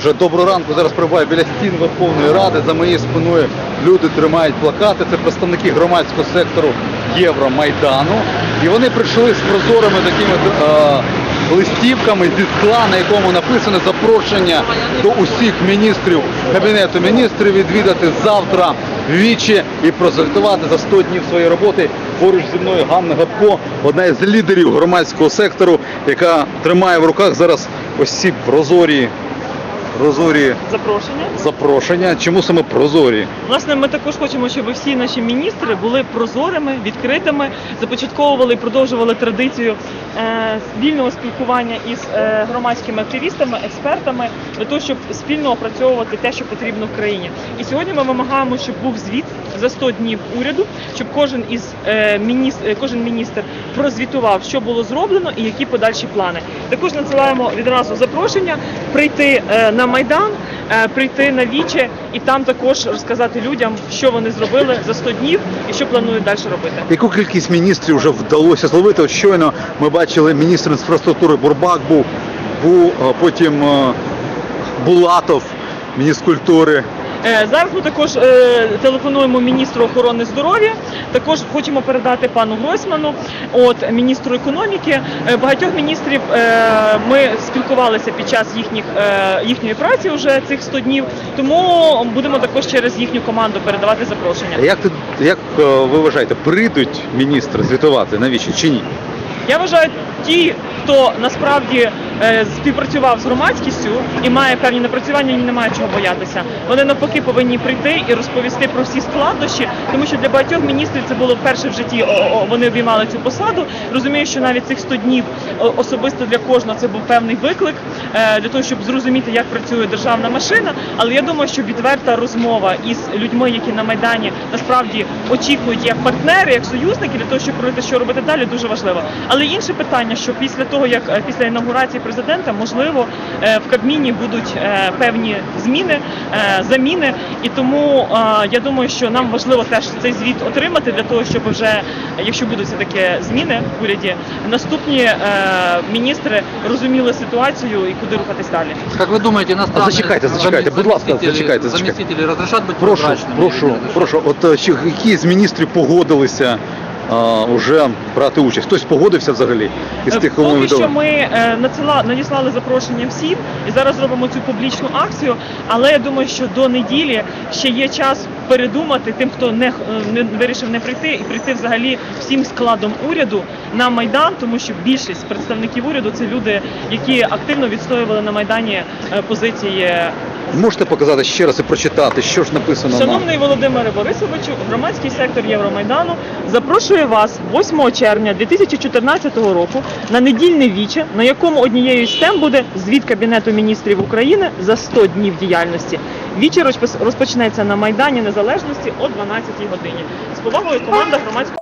Вже доброго ранку. Зараз прибуваю біля стін Верховної Ради. За моєю спиною люди тримають плакати. Це представники громадського сектору Євромайдану. І вони прийшли з прозорими такими е, листівками зі скла, на якому написано запрошення до усіх міністрів Кабінету міністрів відвідати завтра вічі і прозвітувати за 100 днів своєї роботи. Поруч зі мною Ганна Гапко, одна із лідерів громадського сектору, яка тримає в руках зараз ось ці прозорі, прозорі запрошення. запрошення. Чому саме прозорі? Власне, ми також хочемо, щоб всі наші міністри були прозорими, відкритими, започатковували і продовжували традицію е, вільного спілкування із е, громадськими активістами, експертами для того, щоб спільно опрацьовувати те, що потрібно в країні. І сьогодні ми вимагаємо, щоб був звіт за 100 днів уряду, щоб кожен із е, міністр, е, кожен міністр прозвітував, що було зроблено і які подальші плани. Також надсилаємо відразу запрошення прийти е, на майдан, прийти на віче і там також розказати людям, що вони зробили за 100 днів і що планують далі робити. Яку кількість міністрів вже вдалося зловити? От щойно ми бачили міністр інфраструктури Бурбак був, був потім Булатов, міністр культури. Е, Зараз ми також е, телефонуємо міністру охорони здоров'я. Також хочемо передати пану Гройсману, от міністру економіки. Е, Багатьох міністрів ми спілкувалися під час їхніх їхньої праці вже цих 100 днів. Тому будемо також через їхню команду передавати запрошення. Як ти як ви вважаєте, прийдуть міністри звітувати навіщо чи ні? Я вважаю, ті, хто насправді е, співпрацював з громадськістю і має певні напрацювання, їм немає чого боятися. Вони навпаки повинні прийти і розповісти про всі складнощі, тому що для багатьох міністрів це було вперше в житті. Вони обіймали цю посаду. Розумію, що навіть цих 100 днів особисто для кожного це був певний виклик е, для того, щоб зрозуміти, як працює державна машина. Але я думаю, що відверта розмова із людьми, які на майдані насправді очікують як партнери, як союзники, для того, щоб говорити, що робити далі, дуже важливо. Але інше питання, що після того, як е, після інаугурації президента, можливо, е, в Кабміні будуть е, певні зміни, е, заміни, і тому е, я думаю, що нам важливо теж цей звіт отримати для того, щоб вже, якщо будуть все таки зміни в уряді, наступні е, міністри розуміли ситуацію і куди рухатись далі. Как вы думаете, иностранные Зачекайте, зачекайте, будь ласка, заместители- зачекайте, зачекайте. заместители разрешат быть Прошу, прозрачными прошу, или не разрешат? прошу. От е, чи які з міністрів погодилися а, Вже брати участь? Хтось погодився взагалі із тих, кому Е, Поки що ми е, надсила, надіслали запрошення всім і зараз робимо цю публічну акцію. Але я думаю, що до неділі ще є час передумати тим, хто не, х- е, не вирішив не прийти, і прийти взагалі всім складом уряду на майдан, тому що більшість представників уряду це люди, які активно відстоювали на майдані е, позиції. Можете показати ще раз і прочитати, що ж написано на Шановний Володимире Борисовичу, громадський сектор Євромайдану запрошує вас 8 червня 2014 року на недільне віче, на якому однією з тем буде звіт Кабінету міністрів України за 100 днів діяльності. Віче розпочнеться на Майдані Незалежності о 12 годині. З повагою команда громадського